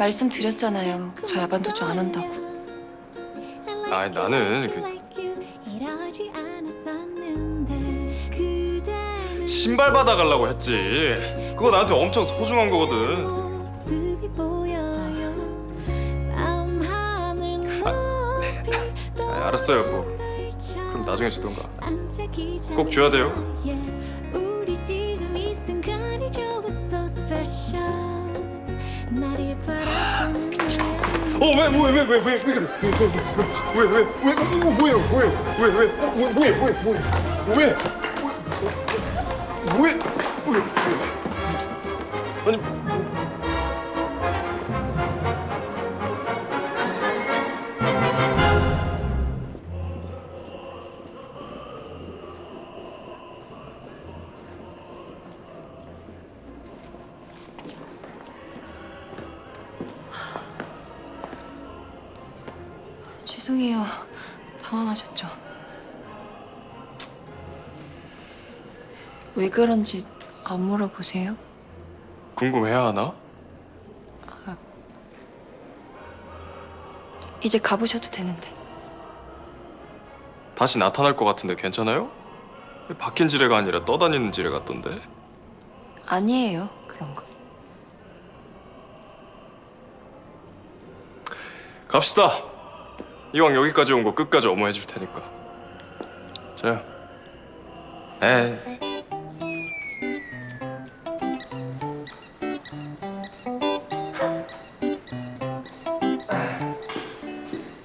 말씀드렸잖아요. 저 야반 도주 안 한다고. 아니, 나는 그- 신발 받아가려고 했지. 그거 나한테 엄청 소중한 거거든. 아, 알았어요, 뭐. 그럼 나중에 주던가. 꼭 줘야 돼요. 나를 바라보는 어, 왜, 왜, 왜, 왜, 왜, 왜 그래? 왜, 왜, 왜, 왜, 뭐, 뭐예요? 왜, 왜, 왜, 왜, 왜, 왜, 왜, 왜, 왜, 왜, 아니, 죄송해요. 당황하셨죠? 왜 그런지 안 물어보세요? 궁금해야 하나? 이제 가보셔도 되는데. 다시 나타날 것 같은데 괜찮아요? 박힌 지뢰가 아니라 떠다니는 지뢰 같던데. 아니에요. 그런 거. 갑시다. 이왕 여기까지 온 거 끝까지 어머해 줄 테니까. 자요. 에이.